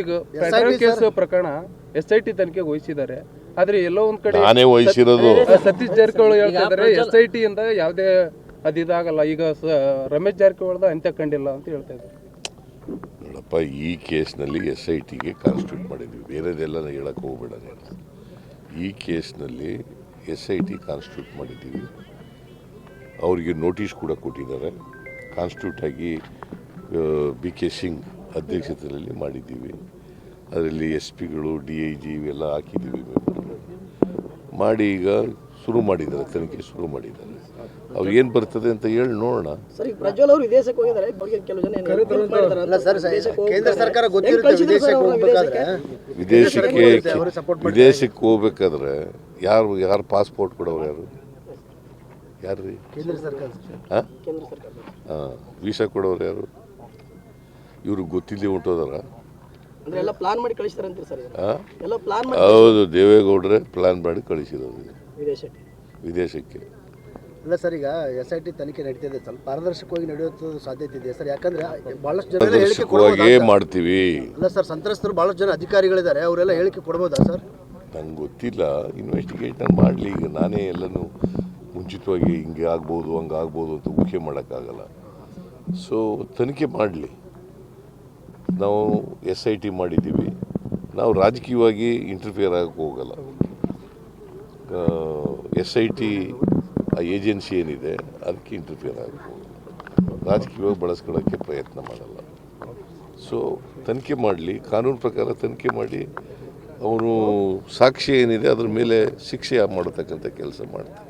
ಈಗ- federal case ಪ್ರಕರಣ S I T ತನಿಖೆಗೆ ವಹಿಸಿದ್ದಾರೆ. ಆದ್ರೆ ಎಲ್ಲೋ ಒಂದ್ ಕಡೆ ನಾನೇ ವಹಿಸಿರೋದು. ಸತೀಶ್ ಜಾರಕಿಹೊಳಿ ಹೇಳ್ತಾ ಇದಾರೆ ಎಸ್ ಐ ಟಿ ಇಂದ ಅದು ಅದಿದಾಗಲ್ಲ ಈಗ ಸ- ರಮೇಶ್ ಜಾರಕಿಹೊಳಿದ ಅಂತ್ಯ ಕಂಡಿಲ್ಲ ಅಂತ ಹೇಳ್ತಾ ಇದ್ದಾರೆ. ನೋಡಪ್ಪ ಈ ಕೇಸ್ನಲ್ಲಿ ಎಸ್ ಐ ಟಿಗೆ ಕಾನ್ಸ್ಟಿಟ್ಯೂಟ್ ಮಾಡಿದ್ವಿ. ಬೇರೆದೆಲ್ಲ ಹೇಳಕ್ಕೆ ಹೋಗ್ಬೇಡ ನೀನು. ಈ ಕೇಸ್ನಲ್ಲಿ ಎಸ್ ಐ ಟಿ ಕಾನ್ಸ್ಟಿಟ್ಯೂಟ್ ಮಾಡಿದ್ದೀವಿ. ಅವರಿಗೆ ನೋಟಿಸ್ ಕೂಡ ಕೊಟ್ಟಿದ್ದಾರೆ. ಕಾನ್ಸ್ಟಿಟ್ಯೂಟ್ ಆಗಿ ಬಿ ಕೆ ಸಿಂಗ್ ಅಧ್ಯಕ್ಷತೆಯಲ್ಲಿ ಮಾಡಿದ್ದೀವಿ. ಅದರಲ್ಲಿ ಎಸ್ ಪಿಗಳು ಡಿ ಐ ಜಿ ಇವೆಲ್ಲ ಹಾಕಿದ್ದೀವಿ. ಮಾಡಿ ಈಗ ಶುರು ಮಾಡಿದ್ದಾರೆ ತನಿಖೆ ಶುರು ಮಾಡಿದ್ದಾರೆ. ಅವ್ರು ಏನು ಬರ್ತದೆ ಅಂತ ಹೇಳಿ ನೋಡೋಣ. ಸರ್ ಈಗ ಅವರು ವಿದೇಶಕ್ಕೆ ವಿದೇಶಕ್ಕೆ ಕೇಂದ್ರ ಸರ್ಕಾರ ಗೊತ್ತಿರುತ್ತೆ ವಿದೇಶಕ್ಕೆ ಅವ್ರನ್ನ ಹೋಗ್ಬೇಕಾದ್ರೆ ಯಾರು ಯಾರು ಪಾಸ್ಪೋರ್ಟ್ ಕೊಡೋರು ಯಾರು? ಯಾರು ರೀ ಕೇಂದ್ರ ಸರ್ಕಾರ ಹಾಂ ಕೇಂದ್ರ ಸರ್ಕಾರ. ಹಾಂ ವೀಸಾ ಕೊಡೋರು ಯಾರು? ಇವರು ಗೊತ್ತಿಲ್ಲ ಹೊಂಟೋದಾರ ಅಂದ್ರೆ ಎಲ್ಲ ಪ್ಲಾನ್ ಮಾಡಿ ಕಳಿಸ್ತಾರೆ ಅಂತೀರಿ ಸರ್ ಇದನ್ನ? ಎಲ್ಲ ಪ್ಲಾನ್ ಮಾಡಿ ಹೌದು ದೇವೇಗೌಡರೇ ಪ್ಲಾನ್ ಮಾಡಿ ಕಳಿಸಿರೋದು ವಿದೇಶಕ್ಕೆ. ವಿದೇಶಕ್ಕೆ. ಅಲ್ಲ ಸರ್ ಈಗ ಎಸ್ ಐ ಟಿ ತನಿಖೆ ನಡೀತಿದೆ ಸ್ವಲ್ಪ ಪಾರದರ್ಶಕವಾಗಿ ನಡೆಯುವ ಸಾಧ್ಯತೆ ಇದೆ ಸರ್. ಯಾಕಂದ್ರೆ ಬಹಳಷ್ಟು ಜನ ಹೇಳಿಕೆ ಮಾಡ್ತೀವಿ? ಅಲ್ಲ ಸರ್ ಸಂತ್ರಸ್ತರು ಬಹಳಷ್ಟು ಜನ ಅಧಿಕಾರಿಗಳಿದ್ದಾರೆ. ಅವರೆಲ್ಲ ಹೇಳಿಕೆ ಕೊಡ್ಬೋದಾ ಸರ್? ನಂಗೆ ಗೊತ್ತಿಲ್ಲ. ಇನ್ವೆಸ್ಟಿಗೇಷನ್ ಮಾಡಲಿ. ಈಗ ನಾನೇ ಎಲ್ಲನೂ ಮುಂಚಿತವಾಗಿ ಹಿಂಗೆ ಆಗ್ಬೋದು ಹಂಗೆ ಆಗ್ಬೋದು ಅಂತ ಊಹೆ ಮಾಡೋಕ್ಕಾಗಲ್ಲ. ಸೊ ತನಿಖೆ ಮಾಡಲಿ. ನಾವು ಎಸ್ ಐ ಟಿ ಮಾಡಿದ್ದೀವಿ. ನಾವು ರಾಜಕೀಯವಾಗಿ ಇಂಟರ್ಫಿಯರ್ ಆಗಕ್ಕೆ ಹೋಗಲ್ಲ. ಎಸ್ ಐ ಟಿ ಆ ಏಜೆನ್ಸಿ ಏನಿದೆ, ಅದಕ್ಕೆ ಇಂಟರ್ಫಿಯರ್ ಆಗಕ್ಕೆ ಹೋಗಲ್ಲ. ರಾಜಕೀಯವಾಗಿ ಬಳಸ್ಕೊಳ್ಳೋಕ್ಕೆ ಪ್ರಯತ್ನ ಮಾಡಲ್ಲ. ಸೊ ತನಿಖೆ ಮಾಡಲಿ, ಕಾನೂನು ಪ್ರಕಾರ ತನಿಖೆ ಮಾಡಿ ಅವರು ಸಾಕ್ಷಿ ಏನಿದೆ, ಅದ್ರ ಮೇಲೆ ಶಿಕ್ಷೆ ಮಾಡತಕ್ಕಂಥ ಕೆಲಸ ಮಾಡ್ತಾರೆ